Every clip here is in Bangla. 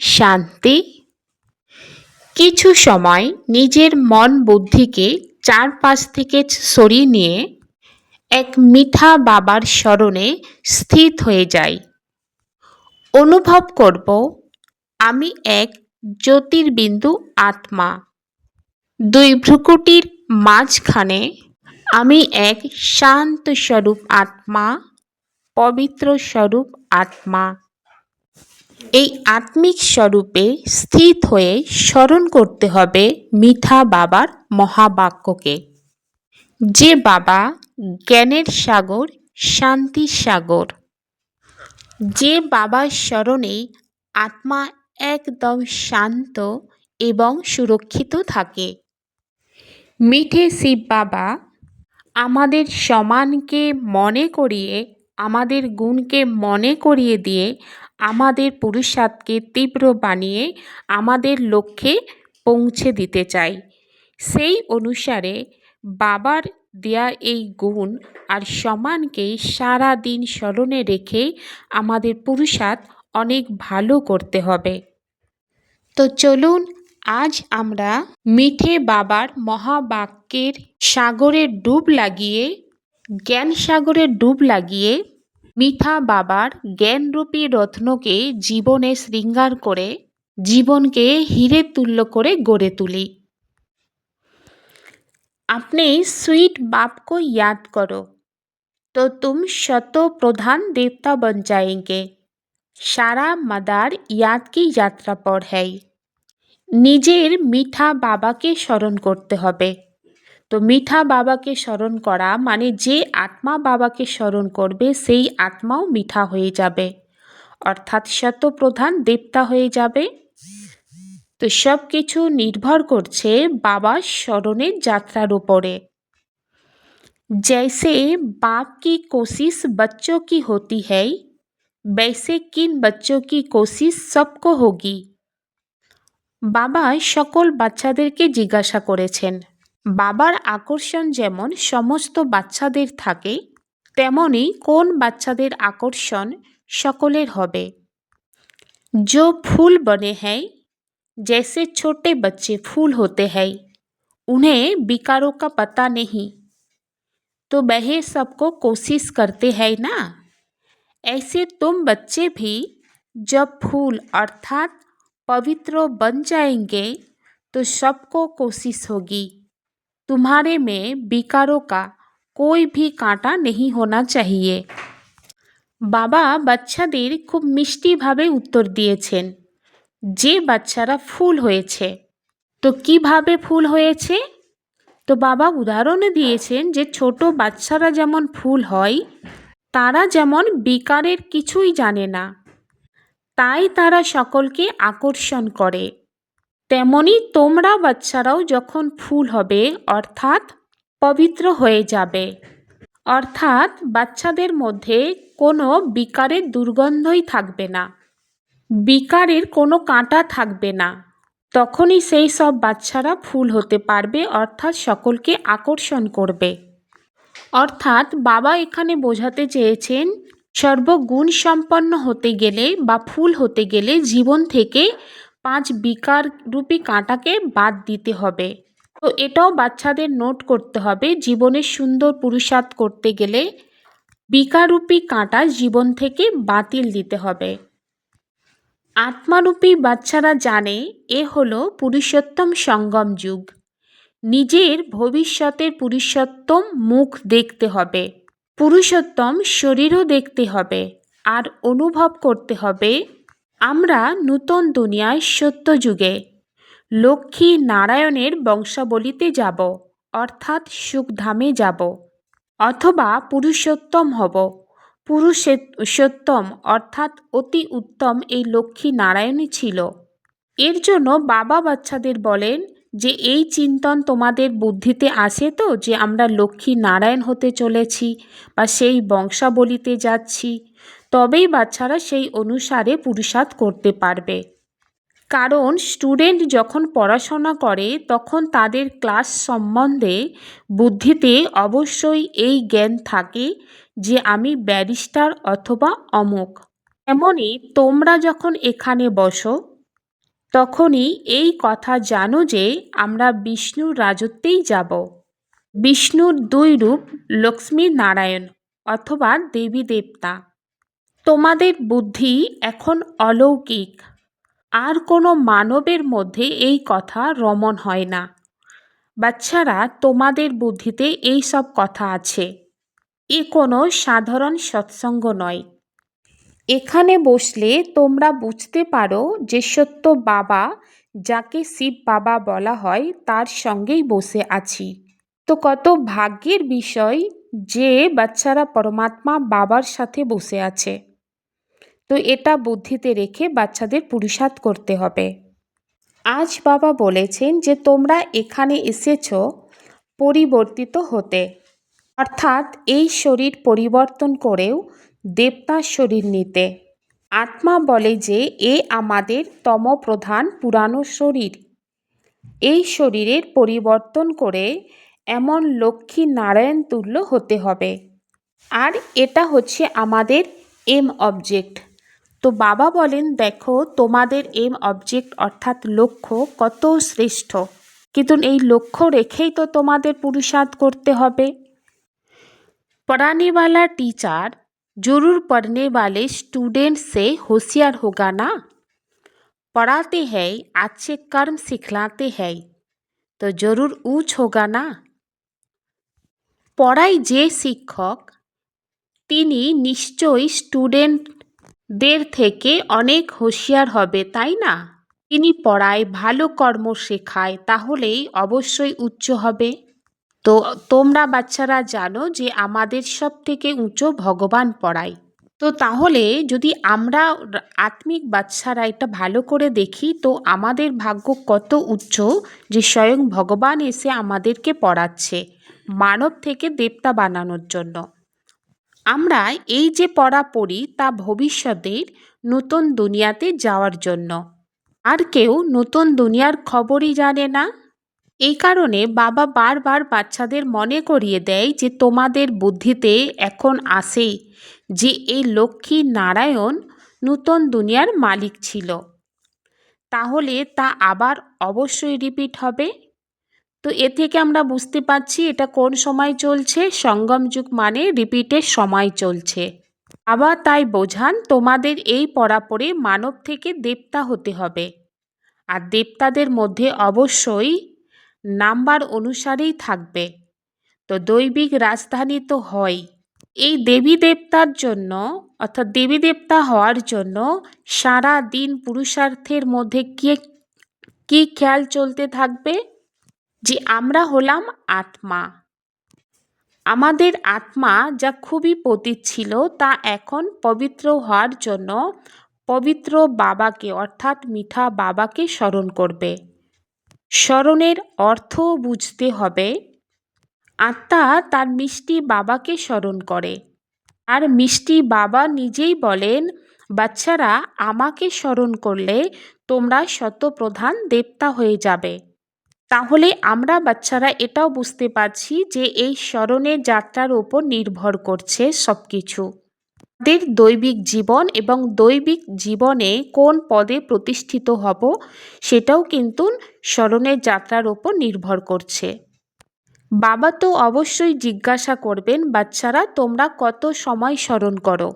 শান্তি। কিছু সময় নিজের মন বুদ্ধিকে চারপাশ থেকে সরিয়ে নিয়ে এক মিঠা বাবার স্মরণে স্থিত হয়ে যাই। অনুভব করব, আমি এক জ্যোতির্বিন্দু আত্মা। দুই ভ্রুকুটির মাঝখানে আমি এক শান্ত স্বরূপ আত্মা পবিত্র স্বরূপ আত্মা। এই আত্মিক স্বরূপে স্থিত হয়ে স্মরণ করতে হবে মিঠা বাবার মহাবাক্যকে। যে বাবা জ্ঞানের সাগর শান্তির সাগর। যে বাবার স্মরণে আত্মা একদম শান্ত এবং সুরক্ষিত থাকে। মিঠে শিব বাবা, আমাদের সমানকে মনে করিয়ে, আমাদের গুণকে মনে করিয়ে দিয়ে আমাদের পুরুষার্থকে তীব্র বানিয়ে আমাদের লক্ষ্যে পৌঁছে দিতে চাই। সেই অনুসারে বাবার দেয়া এই গুণ আর সমানকে সারা দিন স্মরণে রেখে আমাদের পুরুষার্থ অনেক ভালো করতে হবে। তো চলুন আজ আমরা মিঠে বাবার মহাবাক্যের সাগরে ডুব লাগিয়ে জ্ঞান সাগরে ডুব লাগিয়ে মিঠা বাবার জ্ঞানরূপী রত্নকে জীবনে শৃঙ্গার করে জীবনকে হিরে তুল্য করে গড়ে তুলি। আপনি সুইট বাপকে ইয়াদ করো। তো তুম শত প্রধান দেবতা বন যায়গে সারা মাদার ইয়াদকে যাত্রাপর যাত্রা পর নিজের মিঠা বাবাকে স্মরণ করতে হবে। তো মিঠা বাবাকে স্মরণ করা মানে যে আত্মা বাবাকে স্মরণ করবে সেই আত্মাও মিঠা হয়ে যাবে অর্থাৎ শতপ্রধান দেবতা হয়ে যাবে তো সব কিছু নির্ভর করছে বাবার স্মরণের যাত্রার উপরে जैसे बाप की कोशिश बच्चों की होती है वैसे किन बच्चों की कोशिश सबको होगी বাবা সকল বাচ্চাদেরকে জিজ্ঞাসা করেছেন বাবার আকর্ষণ যেমন সমস্ত বাচ্চাদের থাকে তেমনি কোন বাচ্চাদের আকর্ষণ সকলের হবে जो फूल बने हैं जैसे छोटे बच्चे फूल होते हैं उन्हें विकारों का पता नहीं तो वह सबको कोशिश करते हैं ना ऐसे तुम बच्चे भी जब फूल अर्थात पवित्र बन जाएंगे तो सबको कोशिश होगी तुम्हारे में विकारों का कोई भी कांटा नहीं होना चाहिए বাবা বাচ্চাদের খুব মিষ্টিভাবে উত্তর দিয়েছেন যে বাচ্চারা ফুল হয়েছে তো কিভাবে ফুল হয়েছে তো বাবা উদাহরণও দিয়েছেন যে ছোট বাচ্চারা যেমন ফুল হয় তারা যেমন বিকারের কিছুই জানে না তাই তারা সকলকে আকর্ষণ করে তেমনি তোমরা বাচ্চারাও যখন ফুল হবে, অর্থাৎ পবিত্র হয়ে যাবে। অর্থাৎ বাচ্চাদের মধ্যে কোনো বিকারের দুর্গন্ধই থাকবে না। বিকারের কোনো কাঁটা থাকবে না। তখনই সেই সব বাচ্চারা ফুল হতে পারবে, অর্থাৎ সকলকে আকর্ষণ করবে। অর্থাৎ বাবা এখানে বোঝাতে চেয়েছেন সর্বগুণ সম্পন্ন হতে গেলে বা ফুল হতে গেলে জীবন থেকে পাঁচ বিকার রূপী কাঁটাকে বাদ দিতে হবে। তো এটাও বাচ্চাদের নোট করতে হবে, জীবনে সুন্দর পুরুষার্থ করতে গেলে বিকারূপী কাঁটা জীবন থেকে বাতিল দিতে হবে। আত্মারূপী বাচ্চারা জানে, এ হলো পুরুষোত্তম সঙ্গম যুগ। নিজের ভবিষ্যতের পুরুষোত্তম মুখ দেখতে হবে। পুরুষোত্তম শরীরও দেখতে হবে, আর অনুভব করতে হবে আমরা নূতন দুনিয়ায় সত্য যুগে। লক্ষ্মী নারায়ণের বংশাবলিতে যাব, অর্থাৎ সুখধামে যাব, অথবা পুরুষোত্তম হব। পুরুষোত্তম, অর্থাৎ অতি উত্তম এই লক্ষ্মী নারায়ণই ছিল। এর জন্য বাবা বাচ্চাদের বলেন যে, এই চিন্তন তোমাদের বুদ্ধিতে আসে তো, যে আমরা লক্ষ্মী নারায়ণ হতে চলেছি বা সেই বংশাবলিতে যাচ্ছি। তবেই বাচ্চারা সেই অনুসারে পুরুষার্থ করতে পারবে। কারণ স্টুডেন্ট যখন পড়াশোনা করে, তখন তাদের ক্লাস সম্বন্ধে বুদ্ধিতে অবশ্যই এই জ্ঞান থাকে যে আমি ব্যারিস্টার অথবা অমুক। এমনই তোমরা যখন এখানে বসো, তখনই এই কথা জানো যে আমরা বিষ্ণুর রাজত্বেই যাব। বিষ্ণুর দুই রূপ লক্ষ্মী নারায়ণ অথবা দেবী দেবতা। তোমাদের বুদ্ধি এখন অলৌকিক। আর কোনো মানবের মধ্যে এই কথা রমণ হয় না। বাচ্চারা, তোমাদের বুদ্ধিতে এই সব কথা আছে। এ কোনো সাধারণ সৎসঙ্গ নয়। এখানে বসলে তোমরা বুঝতে পারো যে সত্য বাবা, যাকে শিব বাবা বলা হয়, তার সঙ্গেই বসে আছি। তো কত ভাগ্যের বিষয় যে বাচ্চারা পরমাত্মা বাবার সাথে বসে আছে। তো এটা বুদ্ধিতে রেখে বাচ্চাদের পুরুষার্থ করতে হবে। আজ বাবা বলেছেন যে, তোমরা এখানে এসেছ পরিবর্তিত হতে। অর্থাৎ এই শরীর পরিবর্তন করেও দেবতার শরীর নিতে। আত্মা বলে যে, এ আমাদের তম প্রধান পুরানো শরীর। এই শরীরের পরিবর্তন করে এমন লক্ষ্মী নারায়ণ তুল্য হতে হবে। আর এটা হচ্ছে আমাদের এম অবজেক্ট। তো বাবা বলেন দেখো তোমাদের এম অবজেক্ট অর্থাৎ লক্ষ্য কত শ্রেষ্ঠ কিন্তু এই লক্ষ্য রেখেই তো তোমাদের পুরুষার্থ করতে হবে पढ़ाने वाला टीचर जरूर पढ़ने वाले स्टूडेंट से होशियार होगा ना पढ़ाते हैं अच्छे कर्म सिखलाते हैं तो जरूर ऊंच होगा ना পড়ায় যে শিক্ষক তিনি নিশ্চয়ই স্টুডেন্টদের থেকে অনেক হুঁশিয়ার হবে, তাই না? তিনি পড়ায় ভালো কর্ম শেখায়, তাহলেই অবশ্যই উচ্চ হবে। তো, তোমরা বাচ্চারা জানো যে আমাদের সব থেকে উঁচু ভগবান পড়ায়। তো তাহলে যদি আমরা আত্মিক বাচ্চারা এটা ভালো করে দেখি, তো আমাদের ভাগ্য কত উচ্চ যে স্বয়ং ভগবান এসে আমাদেরকে পড়াচ্ছে মানব থেকে দেবতা বানানোর জন্য। আমরা এই যে পড়া পড়ি তা ভবিষ্যতের নতুন দুনিয়াতে যাওয়ার জন্য। আর কেউ নতুন দুনিয়ার খবরই জানে না। এই কারণে বাবা বারবার বাচ্চাদের মনে করিয়ে দেয় যে তোমাদের বুদ্ধিতে এখন আসে যে এই লক্ষ্মী নারায়ণ নূতন দুনিয়ার মালিক ছিল। তাহলে তা আবার অবশ্যই রিপিট হবে। তো এ থেকে আমরা বুঝতে পারছি এটা কোন সময় চলছে, সঙ্গম যুগ মানে রিপিটের সময় চলছে। আবার তাই বোঝান, তোমাদের এই পড়াপড়ে মানব থেকে দেবতা হতে হবে। আর দেবতাদের মধ্যে অবশ্যই নাম্বার অনুসারেই থাকবে। তো দৈবিক রাজধানী তো হয় এই দেবী দেবতার জন্য, অর্থাৎ দেবী দেবতা হওয়ার জন্য সারা দিন পুরুষার্থের মধ্যে কে, কী খেয়াল চলতে থাকবে? যে আমরা হলাম আত্মা। আমাদের আত্মা যা খুবই পতীত ছিল, তা এখন পবিত্র হওয়ার জন্য পবিত্র বাবাকে, অর্থাৎ মিঠা বাবাকে স্মরণ করবে। স্মরণের অর্থ বুঝতে হবে। আত্মা তার মিষ্টি বাবাকে স্মরণ করে। আর মিষ্টি বাবা নিজেই বলেন, বাচ্চারা, আমাকে স্মরণ করলে তোমরা শতপ্রধান দেবতা হয়ে যাবে। তাহলে আমরা বাচ্চারা এটাও বুঝতে পারছি যে এই স্মরণের যাত্রার ওপর নির্ভর করছে সব কিছু আমাদের দৈবিক জীবন এবং দৈবিক জীবনে কোন পদে প্রতিষ্ঠিত হব সেটাও কিন্তু স্মরণের যাত্রার ওপর নির্ভর করছে। বাবা তো অবশ্যই জিজ্ঞাসা করবেন, বাচ্চারা, তোমরা কত সময় স্মরণ করো?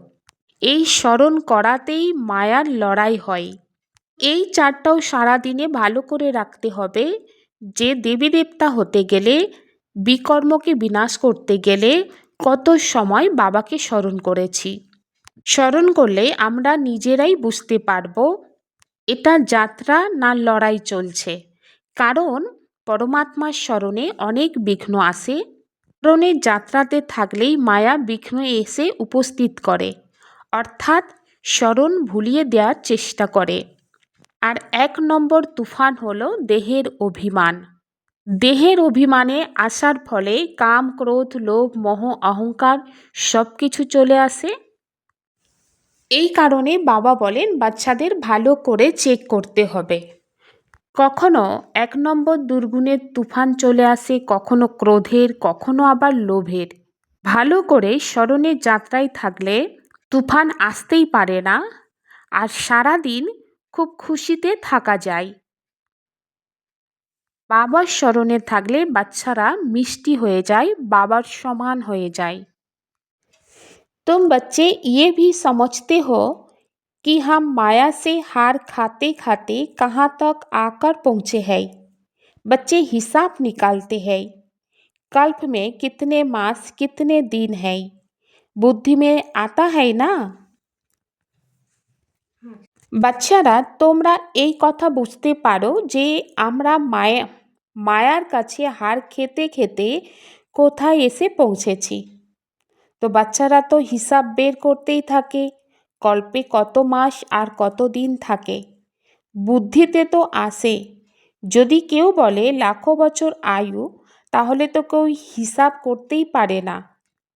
এই স্মরণ করাতেই মায়ার লড়াই হয়। এই চারটাও সারাদিনে ভালো করে রাখতে হবে। যে দেবী দেবতা হতে গেলে, বিকর্মকে বিনাশ করতে গেলে কত সময় বাবাকে স্মরণ করেছি। স্মরণ করলে আমরা নিজেরাই বুঝতে পারব, এটা যাত্রা না লড়াই চলছে। কারণ পরমাত্মার স্মরণে অনেক বিঘ্ন আসে স্মরণের যাত্রাতে থাকলেই মায়া বিঘ্ন এসে উপস্থিত করে। অর্থাৎ স্মরণ ভুলিয়ে দেওয়ার চেষ্টা করে। আর এক নম্বর তুফান হলো দেহের অভিমান। দেহের অভিমানে আসার ফলে কাম, ক্রোধ, লোভ, মোহ, অহংকার সব কিছু চলে আসে। এই কারণে বাবা বলেন বাচ্চাদের ভালো করে চেক করতে হবে। কখনো এক নম্বর দুর্গুণের তুফান চলে আসে, কখনো ক্রোধের, কখনো আবার লোভের। ভালো করে স্মরণের যাত্রায় থাকলে তুফান আসতেই পারে না। আর সারাদিন খুব খুশিতে থাকা যায় বাবার স্মরণে থাকলে বাচ্চারা मिष्टी হয়ে যায় বাবার সমান হয়ে যায় तुम बच्चे ये भी समझते हो कि हम माया से हार खाते खाते कहाँ तक आकर पहुँचे हैं बच्चे हिसाब निकालते हैं कल्प में कितने मास कितने दिन हैं बुद्धि में आता है ना বাচ্চারা, তোমরা এই কথা বুঝতে পারো যে আমরা মায়া, মায়ার কাছে হার খেতে খেতে কোথায় এসে পৌঁছেছি। তো বাচ্চারা তো হিসাব বের করতেই থাকে, কল্পে কত মাস আর কত দিন থাকে। বুদ্ধিতে তো আসে। যদি কেউ বলে লাখো বছর আয়ু, তাহলে তো কেউ হিসাব করতেই পারে না।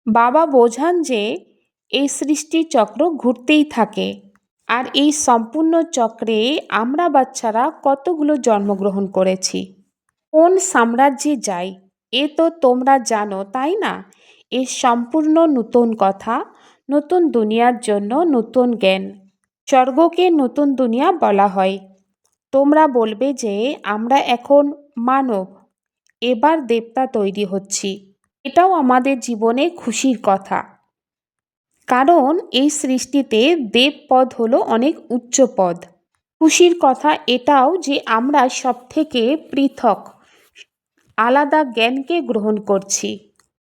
বাবা বোঝান যে, এই সৃষ্টি চক্র ঘুরতেই থাকে। আর এই সম্পূর্ণ চক্রে আমরা বাচ্চারা কতগুলো জন্মগ্রহণ করেছি? কোন সাম্রাজ্যে যাই? এ তো তোমরা জানো, তাই না? এ সম্পূর্ণ নতুন কথা, নতুন দুনিয়ার জন্য নতুন জ্ঞান। স্বর্গকে নতুন দুনিয়া বলা হয়। তোমরা বলবে যে আমরা এখন মানব, এবার দেবতা তৈরি হচ্ছি। এটাও আমাদের জীবনে খুশির কথা। কারণ এই সৃষ্টিতে দেব পদ হলো অনেক উচ্চ পদ খুশির কথা এটাও যে আমরা সব থেকে পৃথক, আলাদা জ্ঞানকে গ্রহণ করছি।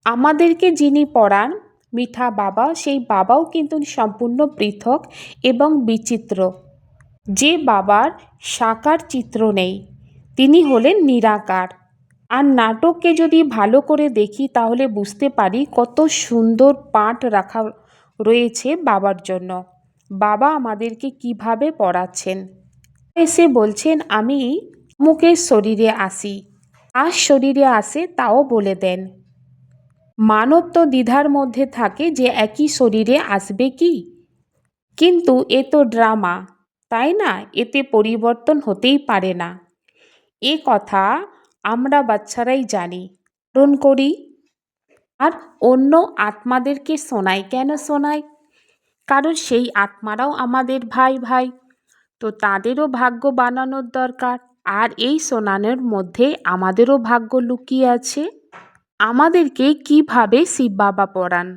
আমাদেরকে যিনি পড়ান মিঠা বাবা, সেই বাবাও কিন্তু সম্পূর্ণ পৃথক এবং বিচিত্র। যে বাবার সাকার চিত্র নেই, তিনি হলেন নিরাকার। আর নাটককে যদি ভালো করে দেখি, তাহলে বুঝতে পারি কত সুন্দর পাঠ রাখা রয়েছে বাবার জন্য। বাবা আমাদেরকে কীভাবে পড়াচ্ছেন? এসে বলছেন, আমি মুখের শরীরে আসি। আর শরীরে আসে তাও বলে দেন। মানব তো দ্বিধার মধ্যে থাকে যে একই শরীরে আসবে কি? কিন্তু এ তো ড্রামা, তাই না? এতে পরিবর্তন হতেই পারে না। এ কথা আমরা বাচ্চারাই জানি। পালন করি। আর অন্য আত্মাদেরকে শোনাই কেন শোনাই কারণ সেই আত্মারাও আমাদের ভাই ভাই। তো তাদেরও ভাগ্য বানানোর দরকার। আর এই শোনানোর মধ্যে আমাদেরও ভাগ্য লুকিয়ে আছে। আমাদেরকে কীভাবে শিব বাবা পড়ান?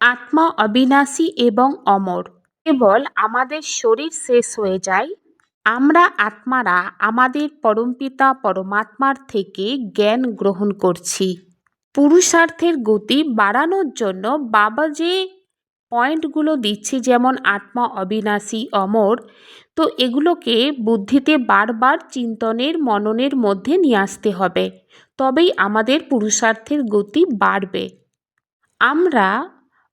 আত্মা অবিনাশী এবং অমর। কেবল আমাদের শরীর শেষ হয়ে যায়। আমরা আত্মারা আমাদের পরমপিতা, পরমাত্মার থেকে জ্ঞান গ্রহণ করছি। পুরুষার্থের গতি বাড়ানোর জন্য বাবা যে পয়েন্টগুলো দিচ্ছে যেমন আত্মা, অবিনাশী, অমর। তো এগুলোকে বুদ্ধিতে বারবার চিন্তনের, মননের মধ্যে নিয়ে আসতে হবে। তবেই আমাদের পুরুষার্থের গতি বাড়বে। আমরা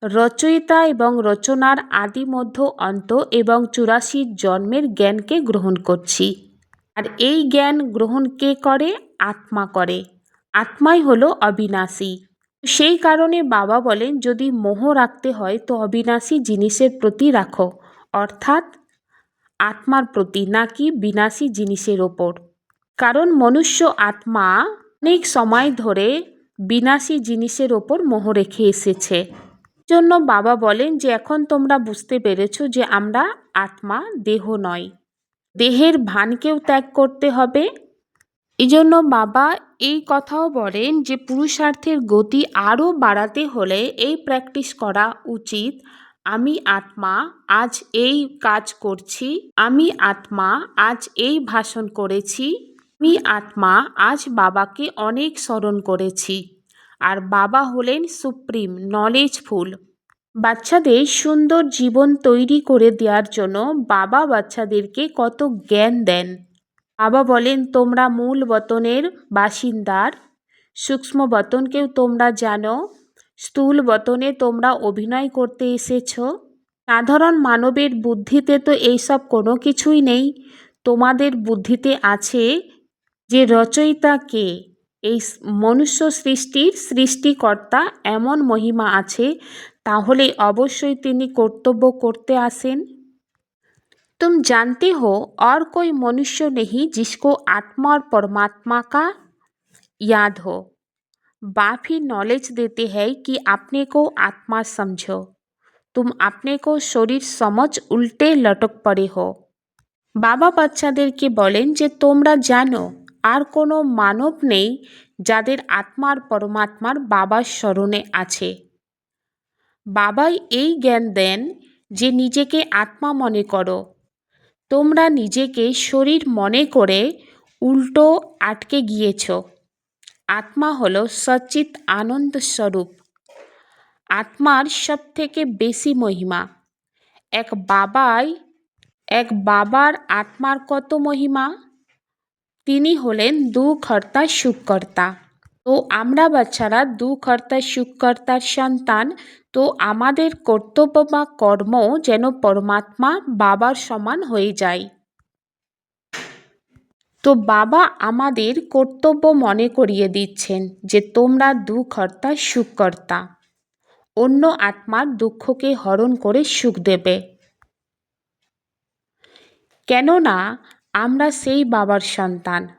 রচয়িতা এবং রচনার আদি মধ্য অন্ত এবং চুরাশির জন্মের জ্ঞানকে গ্রহণ করছি। আর এই জ্ঞান গ্রহণ কে করে? আত্মা করে। আত্মাই হলো অবিনাশী। সেই কারণে বাবা বলেন, যদি মোহ রাখতে হয়, তো অবিনাশী জিনিসের প্রতি রাখো। অর্থাৎ আত্মার প্রতি, নাকি বিনাশী জিনিসের ওপর? কারণ মনুষ্য আত্মা অনেক সময় ধরে বিনাশী জিনিসের ওপর মোহ রেখে এসেছে। জন্য বাবা বলেন যে, এখন তোমরা বুঝতে পেরেছ যে আমরা আত্মা, দেহ নয়। দেহের ভানকেও ত্যাগ করতে হবে এই জন্য বাবা এই কথাও বলেন যে পুরুষার্থের গতি আরও বাড়াতে হলে এই প্র্যাকটিস করা উচিত। আমি আত্মা, আজ এই কাজ করছি। আমি আত্মা, আজ এই ভাষণ করেছি। আমি আত্মা, আজ বাবাকে অনেক স্মরণ করেছি। আর বাবা হলেন সুপ্রিম নলেজফুল বাচ্চাদের সুন্দর জীবন তৈরি করে দেওয়ার জন্য বাবা বাচ্চাদেরকে কত জ্ঞান দেন। বাবা বলেন, তোমরা মূল বতনের বাসিন্দার। সূক্ষ্ম বতনকেও তোমরা জানো। স্থূল বতনে তোমরা অভিনয় করতে এসেছ। সাধারণ মানবের বুদ্ধিতে তো এইসব কোনো কিছুই নেই। তোমাদের বুদ্ধিতে আছে যে রচয়িতা কে? এই মনুষ্য সৃষ্টির সৃষ্টিকর্তা এমন মহিমা আছে, তাহলে অবশ্যই তিনি কর্তব্য করতে আসেন। तुम जानते हो और कोई मनुष्य नहीं जिसको आत्मा और परमात्मा का याद हो बाप ही नॉलेज देते हैं कि अपने को आत्मा समझो तुम अपने को शरीर समझ उल्टे लटक पड़े हो বাবা বাচ্চাদেরকে বলেন যে তোমরা জানো আর কোনো মানব নেই যাদের আত্মার পরমাত্মার বাবার স্মরণে আছে বাবাই এই জ্ঞান দেন যে নিজেকে আত্মা মনে করো তোমরা নিজেকে শরীর মনে করে উল্টো আটকে গিয়েছ। আত্মা হল সচিত আনন্দ স্বরূপ। আত্মার সব থেকে বেশি মহিমা। এক বাবাই, এক বাবার আত্মার কত মহিমা? তিনি হলেন দুঃখর্তা সুখকর্তা। তো আমরা বাচ্চারা দুঃখর্তা সুখকর্তার সন্তান, তো আমাদের কর্তব্য বা কর্ম যেন পরমাত্মা বাবার সমান হয়ে যায়। তো বাবা আমাদের কর্তব্য মনে করিয়ে দিচ্ছেন যে তোমরা দুঃখর্তা সুখকর্তা। অন্য আত্মার দুঃখকে হরণ করে সুখ দেবে। কেননা আমরা সেই বাবার সন্তান।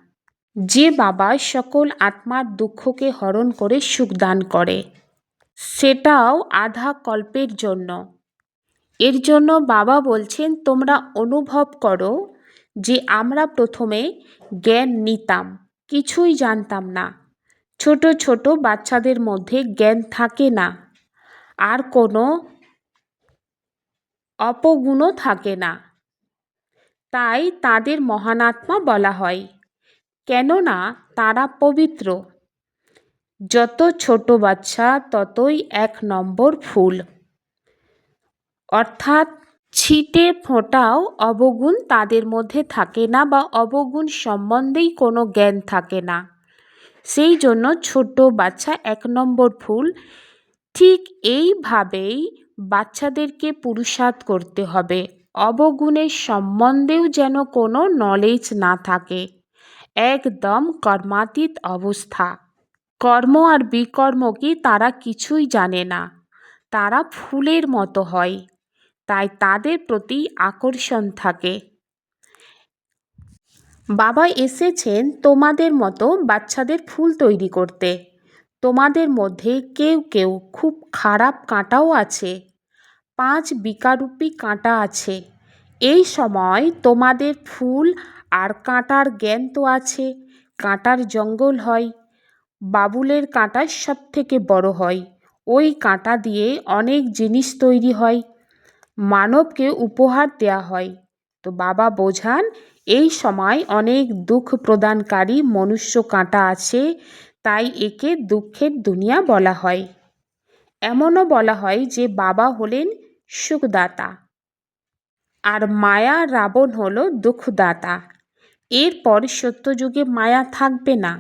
যে বাবা সকল আত্মার দুঃখকে হরণ করে সুখ দান করে, সেটাও আধা কল্পের জন্য। এর জন্য বাবা বলছেন, তোমরা অনুভব করো যে আমরা প্রথমে জ্ঞান নিতাম, কিছুই জানতাম না। ছোট ছোট বাচ্চাদের মধ্যে জ্ঞান থাকে না, আর কোনো অপগুণও থাকে না। তাই তাদের মহানাত্মা বলা হয়। কেননা তারা পবিত্র। যত ছোট বাচ্চা, ততই এক নম্বর ফুল। অর্থাৎ ছিটে ফোঁটাও অবগুণ তাদের মধ্যে থাকে না বা অবগুণ সম্বন্ধেই কোনো জ্ঞান থাকে না। সেই জন্য ছোট বাচ্চা এক নম্বর ফুল। ঠিক এইভাবেই বাচ্চাদেরকে পুরুষার্থ করতে হবে। অবগুণের সম্বন্ধেও যেন কোনো নলেজ না থাকে। একদম কর্মাতীত অবস্থা। কর্ম আর বিকর্ম কি তারা কিছুই জানে না। তারা ফুলের মতো হয়, তাই তাদের প্রতি আকর্ষণ থাকে। বাবা এসেছেন তোমাদের মতো বাচ্চাদের ফুল তৈরি করতে। তোমাদের মধ্যে কেউ কেউ খুব খারাপ কাঁটাও আছে, পাঁচ বিকারূপী কাঁটা আছে। এই সময় তোমাদের ফুল আর কাঁটার জ্ঞান তো আছে, কাঁটার জঙ্গল হয়। বাবুলের কাঁটা সব থেকে বড় হয়, ওই কাঁটা দিয়ে অনেক জিনিস তৈরি হয়। মানবকে উপহার দেয়া হয়। তো বাবা বোঝান, এই সময় অনেক দুঃখ প্রদানকারী মনুষ্য কাঁটা আছে, তাই একে দুঃখের দুনিয়া বলা হয়। এমনও বলা হয় যে বাবা হলেন সুখদাতা। আর মায়া রাবণ হলো দুঃখদাতা। এরপর সত্যযুগে মায়া থাকবে না।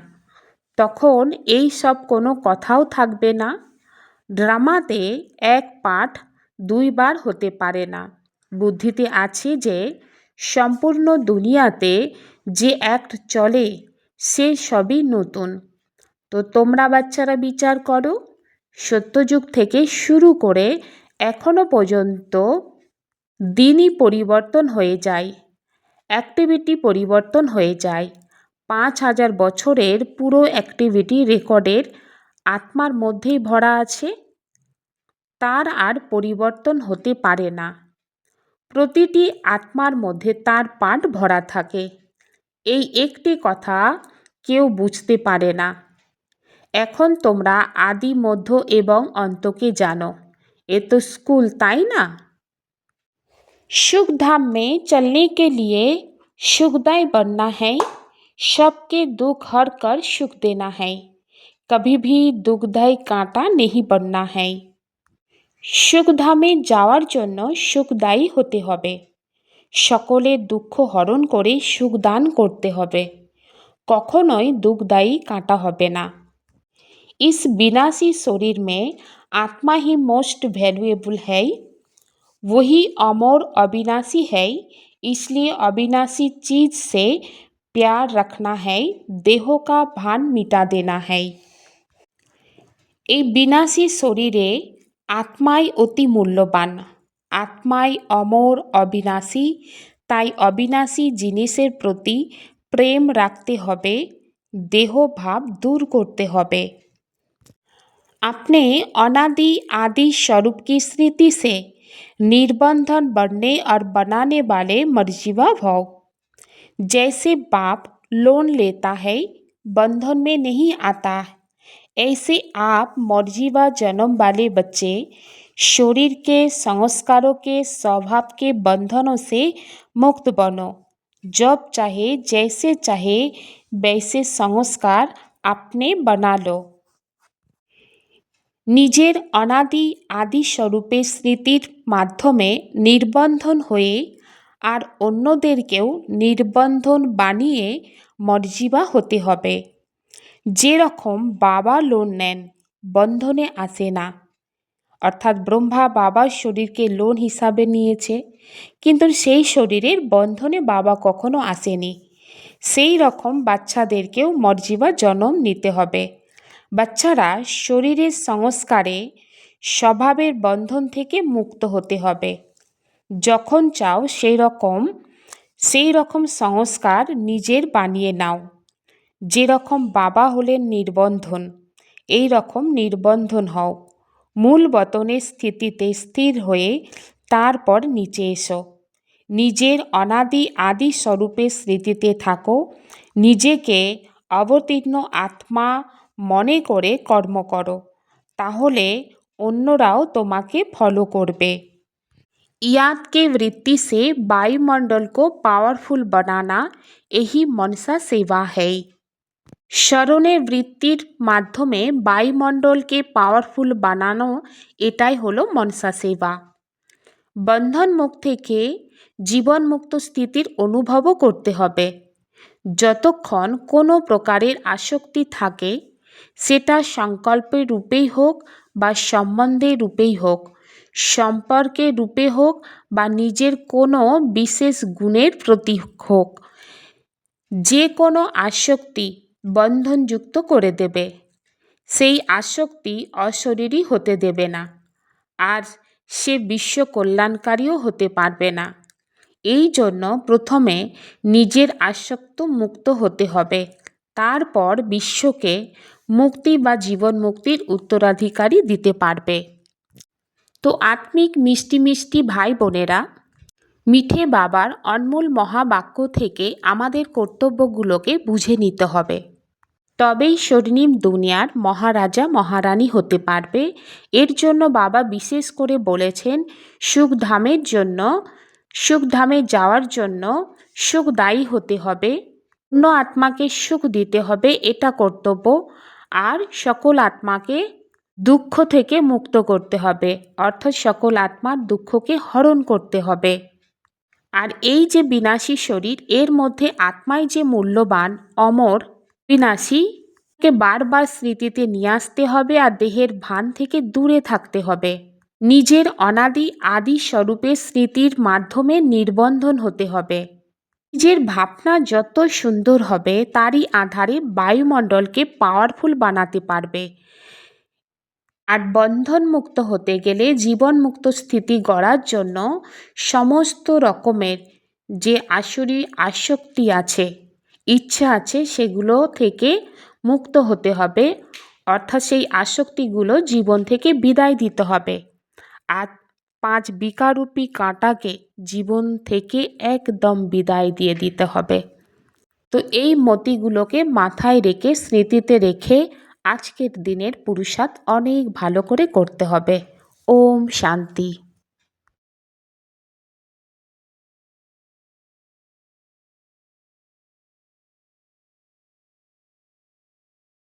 তখন এই সব কোনো কথাও থাকবে না। ড্রামাতে এক পাঠ দুইবার হতে পারে না। বুদ্ধিতে আছে যে, সম্পূর্ণ দুনিয়াতে যে অ্যাক্ট চলে, সে সবই নতুন। তো তোমরা বাচ্চারা বিচার করো। সত্যযুগ থেকে শুরু করে এখনও পর্যন্ত দিনই পরিবর্তন হয়ে যায়। অ্যাক্টিভিটি পরিবর্তন হয়ে যায়। পাঁচ হাজার বছরের পুরো অ্যাক্টিভিটি রেকর্ডের আত্মার মধ্যেই ভরা আছে। তার আর পরিবর্তন হতে পারে না। প্রতিটি আত্মার মধ্যে তার পাঠ ভরা থাকে। এই একটি কথা কেউ বুঝতে পারে না। এখন তোমরা আদি মধ্য এবং অন্তকে জানো। এ তো স্কুল, তাই না? सुख धाम में चलने के लिए सुखदायी बनना है सबके दुख हर कर सुख देना है कभी भी दुखदायी कांटा नहीं बनना है সুখধামে যাওয়ার জন্য সুখদায়ী হতে হবে সকলের দুঃখ হরণ করে সুখ দান করতে হবে কখনোই দুঃখদায়ী কাঁটা হবে না इस विनाशी शरीर में आत्मा ही मोस्ट वैल्यूएबल है वही अमर अविनाशी है इसलिए अविनाशी चीज से प्यार रखना है देहों का भान मिटा देना है এই বিনাশী শরীরে আত্মাই অতি মূল্যবান আত্মাই অমর অবিনাশী তাই অবিনাশী জিনিসের প্রতি প্রেম রাখতে হবে দেহ ভাব दूर করতে হবে अपने अनादि आदि स्वरूप की स्मृति से निर्बंधन बढ़ने और बनाने वाले मर्जीवा भाव। जैसे बाप लोन लेता है, बंधन में नहीं आता। ऐसे आप मर्जीवा जन्म वाले बच्चे, शरीर के संस्कारों के स्वभाव के बंधनों से मुक्त बनो। जब चाहे, जैसे चाहे, वैसे संस्कार अपने बना लो। নিজের অনাদি আদি স্বরূপের স্মৃতির মাধ্যমে নির্বন্ধন হয়ে আর অন্যদেরকেও নির্বন্ধন বানিয়ে মর্জিবা হতে হবে। যেরকম বাবা লোন নেন, বন্ধনে আসে না। অর্থাৎ ব্রহ্মা বাবার শরীরকে লোন হিসাবে নিয়েছে, কিন্তু সেই শরীরের বন্ধনে বাবা কখনো আসেনি। সেই রকম বাচ্চাদেরকেও মর্জিবা জন্ম নিতে হবে। বাচ্চারা শরীরের সংস্কারে স্বভাবের বন্ধন থেকে মুক্ত হতে হবে। যখন চাও সেই রকম সেই রকম সংস্কার নিজের বানিয়ে নাও। যেরকম বাবা হলেন নির্বন্ধন এই রকম নির্বন্ধন হও। মূল বতনের স্থিতিতে স্থির হয়ে তারপর নিচে এসো। নিজের অনাদি আদি স্বরূপের স্মৃতিতে থাকো। নিজেকে অবতীর্ণ আত্মা মনে করে কর্ম করো তাহলে অন্যরাও তোমাকে ফলো করবে याद के वृत्ति से वायुमंडल को पावरफुल बनाना यही मनसा सेवा है স্মরণের বৃত্তির মাধ্যমে বায়ুমণ্ডলকে পাওয়ারফুল বানানো এটাই হলো মনসা সেবা বন্ধন মুখ থেকে জীবনমুক্ত স্থিতির অনুভবও করতে হবে যতক্ষণ কোনো প্রকারের আসক্তি থাকে সেটা সংকল্পের রূপেই হোক বা সম্বন্ধের রূপেই হোক সম্পর্কের রূপে হোক বা নিজের কোনো বিশেষ গুণের প্রতি হোক, যে কোনো আসক্তি বন্ধনযুক্ত করে দেবে। সেই আসক্তি অশরীরই হতে দেবে না, আর সে বিশ্ব কল্যাণকারীও হতে পারবে না। এই জন্য প্রথমে নিজের আসক্ত মুক্ত হতে হবে, তারপর বিশ্বকে মুক্তি বা জীবন মুক্তির উত্তরাধিকারী দিতে পারবে। তো আত্মিক মিষ্টি মিষ্টি ভাই বোনেরা, মিঠে বাবার অনমূল মহাবাক্য থেকে আমাদের কর্তব্যগুলোকে বুঝে নিতে হবে। তবেই স্বর্ণিম দুনিয়ার মহারাজা মহারানী হতে পারবে। এর জন্য বাবা বিশেষ করে বলেছেন, সুখধামের জন্য, সুখধামে যাওয়ার জন্য সুখদায়ী হতে হবে। অন্য আত্মাকে সুখ দিতে হবে, এটা কর্তব্য। আর সকল আত্মাকে দুঃখ থেকে মুক্ত করতে হবে। অর্থাৎ সকল আত্মার দুঃখকে হরণ করতে হবে। আর এই যে বিনাশী শরীর, এর মধ্যে আত্মাই যে মূল্যবান, অমর বিনাশীকে বারবার স্মৃতিতে নিয়ে আসতে হবে আর দেহের ভান থেকে দূরে থাকতে হবে। নিজের অনাদি আদি স্বরূপের স্মৃতির মাধ্যমে নির্বন্ধন হতে হবে। নিজের ভাবনা যত সুন্দর হবে, তারই আধারে বায়ুমণ্ডলকে পাওয়ারফুল বানাতে পারবে। আর বন্ধনমুক্ত হতে গেলে জীবনমুক্ত স্থিতি গড়ার জন্য সমস্ত রকমের যে আসরি আসক্তি আছে, ইচ্ছা আছে, সেগুলো থেকে মুক্ত হতে হবে। অর্থাৎ সেই আসক্তিগুলো জীবন থেকে বিদায় দিতে হবে। আর পাঁচ বিকারূপী কাঁটাকে জীবন থেকে একদম বিদায় দিয়ে দিতে হবে। তো এই মতিগুলোকে মাথায় রেখে, স্মৃতিতে রেখে আজকের দিনের পুরুষার্থ অনেক ভালো করে করতে হবে। ওম শান্তি।